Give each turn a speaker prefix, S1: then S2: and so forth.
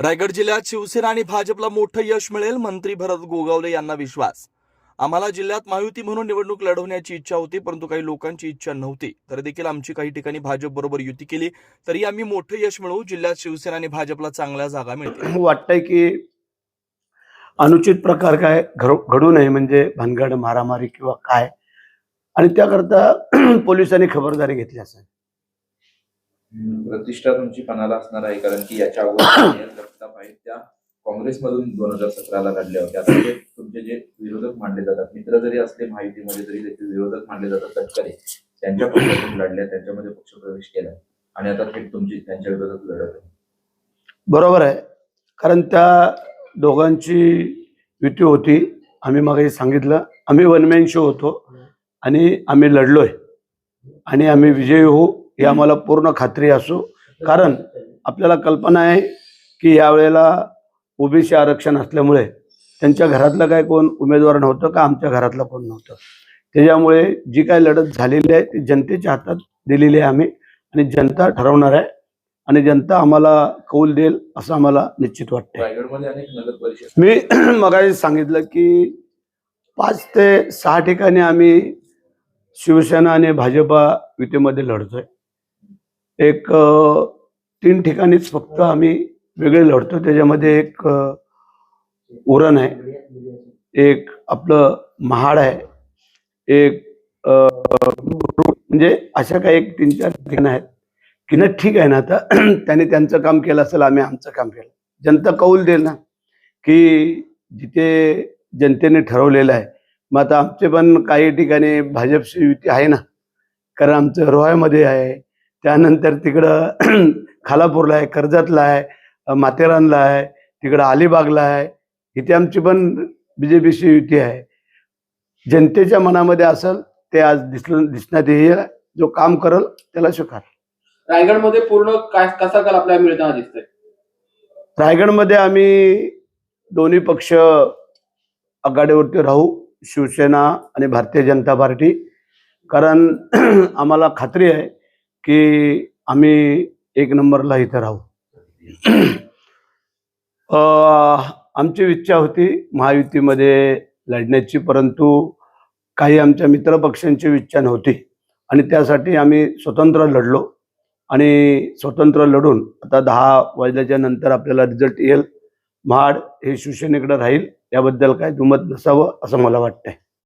S1: रायगड जिल्ह्यात शिवसेना आणि भाजपला मोठं यश मिळेल मंत्री भरत गोगावले यांना विश्वास. आम्हाला जिल्ह्यात महायुती म्हणून निवडणूक लढवण्याची इच्छा होती परंतु काही लोकांची इच्छा नव्हती. तर देखील आमची काही ठिकाणी भाजप बरोबर युती केली तरी आम्ही मोठं यश मिळवू जिल्ह्यात शिवसेना आणि भाजपला चांगल्या जागा मिळतील.
S2: वाटतंय की अनुचित प्रकार काय घड- नये म्हणजे भानगड मारामारी किंवा काय? आणि त्याकरता पोलिसांनी खबरदारी घेतली असेल.
S3: प्रतिष्ठा तुमची पणाला असणार आहे कारण की याच्या अगोदर आहेत. त्या काँग्रेसमधून दोन हजार सतराला घडल्या होत्या. आता तुमचे जे विरोधक मानले जातात मित्र जरी असले माहितीमध्ये तरी त्याचे विरोधक मानले जातात. तटकरे त्यांच्या पक्षातून लढल्या त्यांच्यामध्ये पक्षप्रवेश केला. आणि आता थेट तुमची त्यांच्या विरोधात लढत आहे.
S2: बरोबर आहे. कारण त्या दोघांची युती होती. आम्ही मागे सांगितलं आम्ही वनमॅन शो होतो. आणि आम्ही लढलोय. आणि आम्ही विजयी होऊ ही आम्हाला पूर्ण खात्री असो. कारण आपल्याला कल्पना आहे की यावेळेला ओबीसी आरक्षण असल्यामुळे त्यांच्या घरातलं काय कोण उमेदवार नव्हतं का आमच्या घरातलं कोण नव्हतं? त्याच्यामुळे जी काय लढत झालेली आहे ती जनतेच्या हातात दिलेली आहे आम्ही आणि जनता ठरवणार आहे आणि जनता आम्हाला कौल देईल असं आम्हाला निश्चित वाटतं मी मगाशी सांगितलं की पाच ते सहा ठिकाणी आम्ही शिवसेना आणि भाजपा युतीमध्ये लढतोय. एक तीन ठिकाणीच फक्त आम्ही वेगळे लढतो. त्याच्यामध्ये एक उरण आहे. एक आपलं महाड आहे. एक म्हणजे अशा काही एक तीन चार ठिकाणं आहेत. की ना ठीक आहे ना आता. त्याने त्यांचं काम केलं असेल आम्ही आमचं काम केलं. जनता कौल देईल ना. की जिथे जनतेने ठरवलेलं आहे. मग आता आमचे पण काही ठिकाणी भाजपची युती आहे ना. कारण आमचं रोहायमध्ये आहे. त्यानंतर तिकडं खालापूरला आहे कर्जतला आहे. माथेरानला आहे तिकडं अलिबागला आहे इथे आमची पण बी जे पीची युती आहे. जनतेच्या मनामध्ये असेल ते आज दिसलं दिसण्यात येईल जो काम करल त्याला स्वीकार.
S4: रायगडमध्ये पूर्ण काय कसा काल आपल्याला मिळताना दिसतंय?
S2: रायगडमध्ये आम्ही दोन्ही पक्ष आघाडीवरती राहू शिवसेना आणि भारतीय जनता पार्टी. कारण आम्हाला खात्री आहे की आम्ही एक नंबरला इथं राहू. आमची इच्छा होती महायुतीमध्ये लढण्याची परंतु काही आमच्या मित्रपक्षांची इच्छा नव्हती. आणि त्यासाठी आम्ही स्वतंत्र लढलो. आणि स्वतंत्र लढून आता दहा वाजल्याच्या नंतर आपल्याला रिझल्ट येईल. महाड हे शिवसेनेकडे राहील. याबद्दल काय दुमत नसावं असं मला वाटतंय.